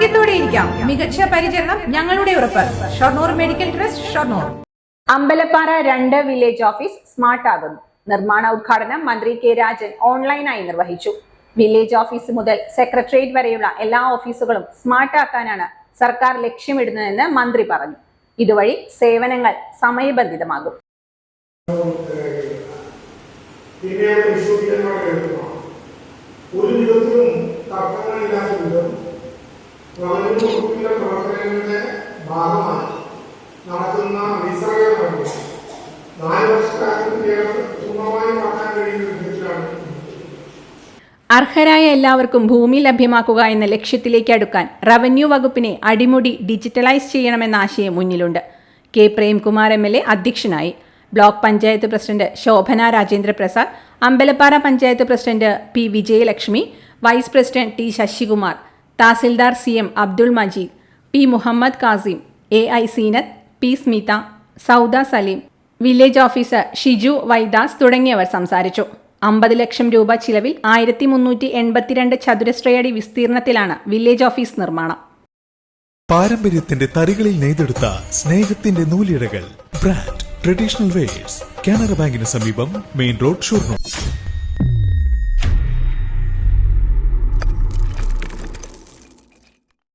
ആരോഗ്യത്തോടെ ഇരിക്കാം. മികച്ച പരിചരണം ഞങ്ങളുടെ ഉറപ്പ്. Shoranur medical trust Shoranur. Ambalappara രണ്ട് വില്ലേജ് ഓഫീസ് സ്മാർട്ട് ആകുന്നു. നിർമ്മാണ ഉദ്ഘാടനം മന്ത്രി കെ രാജൻ ഓൺലൈനായി നിർവഹിച്ചു. വില്ലേജ് ഓഫീസ് മുതൽ സെക്രട്ടേറിയറ്റ് വരെയുള്ള എല്ലാ ഓഫീസുകളും സ്മാർട്ട് ആക്കാനാണ് സർക്കാർ ലക്ഷ്യമിടുന്നതെന്ന് മന്ത്രി പറഞ്ഞു. ഇതുവഴി സേവനങ്ങൾ സമയബന്ധിതമാകും. പിന്നെ ഒരു വിധത്തിലും തർക്കങ്ങളില്ലാത്ത വിധം പ്രവർത്തനങ്ങളുടെ ഭാഗമായി നടത്തുന്ന നടപടി നാല് വർഷക്കാലത്ത് കേരളം നടത്താൻ കഴിയുന്ന അർഹരായ എല്ലാവർക്കും ഭൂമി ലഭ്യമാക്കുക എന്ന ലക്ഷ്യത്തിലേക്ക് അടുക്കാൻ റവന്യൂ വകുപ്പിനെ അടിമുടി ഡിജിറ്റലൈസ് ചെയ്യണമെന്ന ആശയം മുന്നിലുണ്ട്. K Premkumar M L A അധ്യക്ഷനായി. Block panchayat president Shobhana Rajendra Prasad Ambalappara panchayat president P Vijayalakshmi vice president T Sasikumar tahsildar C M Abdul Majeed P Muhammad Kasim A I Seenath P Smitha Sauda Saleem village officer Shiju Vaidas തുടങ്ങിയവർ സംസാരിച്ചു. അമ്പത് ലക്ഷം രൂപ ചിലവിൽ ആയിരത്തി മുന്നൂറ്റി എൺപത്തിരണ്ട് ചതുരശ്രയടി വിസ്തീർണത്തിലാണ് village office നിർമ്മാണം. പാരമ്പര്യത്തിന്റെ തറികളിൽ നെയ്തെടുത്ത സ്നേഹത്തിന്റെ നൂലിഴകൾ ബ്രാൻഡ് ട്രഡീഷണൽ വേഴ്സ് കാനറ ബാങ്കിന് സമീപം മെയിൻ റോഡ് ഷൊർണൂർ.